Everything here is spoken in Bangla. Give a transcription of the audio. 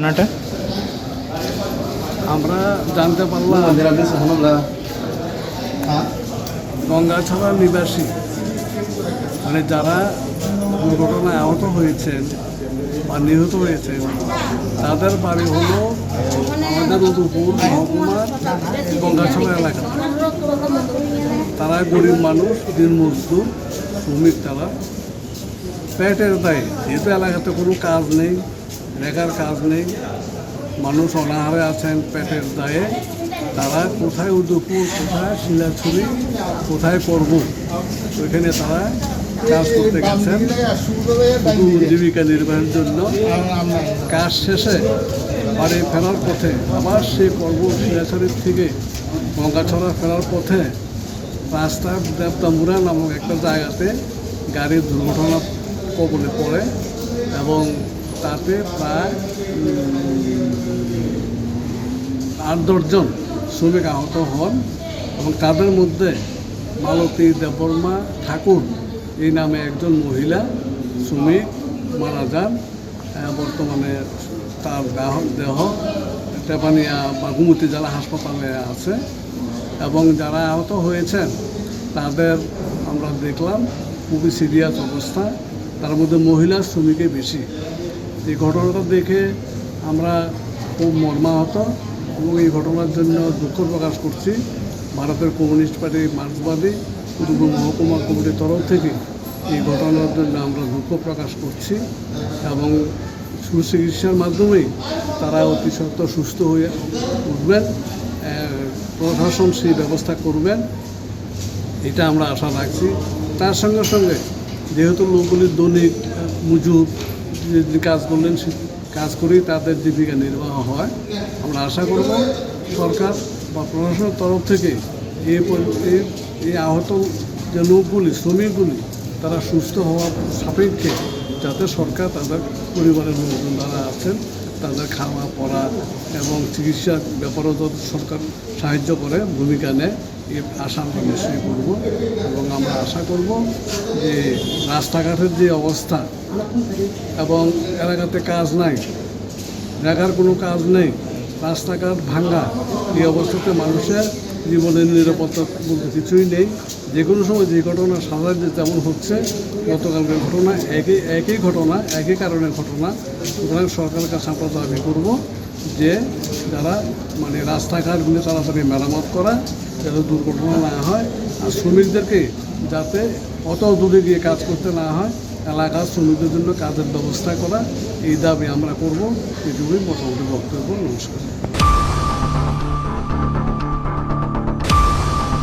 ঘটনাটা আমরা জানতে পারলাম গঙ্গাছড়া নিবাসী মানে যারা দুর্ঘটনায় আহত হয়েছেন বা নিহত হয়েছেন তাদের বাড়ি হলো আমাদের উদয়পুর মহকুমার গঙ্গাছড়া এলাকা। তারা গরিব মানুষ দিন মজদুর শ্রমিক তারা। পেটের দায়ে যেহেতু এলাকাতে কোনো কাজ নেই রেখার কাজ নেই। মানুষ অনাহারে আছেন পেটের দায়ে। তারা কোথায় উদয়পুর, কোথায় শিলাছড়ি, কোথায় করব ওইখানে তারা কাজ করতে গেছেন। জীবিকা নির্বাহের জন্য। কাজ শেষে বাড়ি ফেরার পথে, আবার সেই পর্ব শিলাছড়ির থেকে গঙ্গাছড়া ফেরার পথে রাস্তার দেবতামুরা নামক একটা জায়গাতে গাড়ির দুর্ঘটনা কবলে পড়ে এবং তাতে প্রায় আট দশজন শ্রমিক আহত হন এবং তাদের মধ্যে মালতী দেববর্মা ঠাকুর, এই নামে একজন মহিলা শ্রমিক মারা যান বর্তমানে তার দেহ দেহ টেপানিয়া বা গুমতি জেলা হাসপাতালে আছে এবং যারা আহত হয়েছেন, তাদের আমরা দেখলাম খুবই সিরিয়াস অবস্থা। তার মধ্যে মহিলা শ্রমিকই বেশি। এই ঘটনাটা দেখে আমরা খুব মর্মাহত এবং এই ঘটনার জন্য দুঃখ প্রকাশ করছি। ভারতের কমিউনিস্ট পার্টি মার্ক্সবাদী দুর্গ মহকুমা কমিটির তরফ থেকে এই ঘটনার জন্য আমরা দুঃখ প্রকাশ করছি এবং সুচিকিৎসার মাধ্যমেই তারা অতি সত্ত্বর সুস্থ হয়ে উঠবেন প্রশাসন সেই ব্যবস্থা করবেন, এটা আমরা আশা রাখছি। তার সঙ্গে সঙ্গে যেহেতু লোকগুলি দৈনিক মজুর যে কাজ করলেন কাজ করেই তাদের জীবিকা নির্বাহ হয়। আমরা আশা করব সরকার বা প্রশাসনের তরফ থেকে এই এই- আহত যে লোকগুলি, শ্রমিকগুলি, তারা সুস্থ হওয়ার সাপেক্ষে যাতে সরকার তাদের পরিবারের লোকজন যারা আছেন, তাদের খাওয়া, পড়া এবং চিকিৎসার ব্যাপারেও সরকার সাহায্য করে, ভূমিকা নেয়। আমরা নিশ্চয়ই করব এবং আমরা আশা করব যে রাস্তাঘাটের যে অবস্থা এবং এলাকাতে কাজ নাই, দেখার কোনো কাজ নেই, রাস্তাঘাট ভাঙ্গা, এই অবস্থাতে মানুষের জীবনের নিরাপত্তা বলতে কিছুই নেই। যে কোনো সময় যে ঘটনা সাধারণ যেমন হচ্ছে গতকালকের ঘটনা একই একই ঘটনা, একই কারণের ঘটনা। সুতরাং সরকারের কাছে আমরা দাবি করব যে যারা মানে রাস্তাঘাটগুলি তাড়াতাড়ি মেরামত করা যাতে দুর্ঘটনা না হয় আর শ্রমিকদেরকে যাতে অত দূরে গিয়ে কাজ করতে না হয়, এলাকার শ্রমিকদের জন্য কাজের ব্যবস্থা করা, এই দাবি আমরা করব। এটুকুই মোটামুটি বক্তব্য, নমস্কার।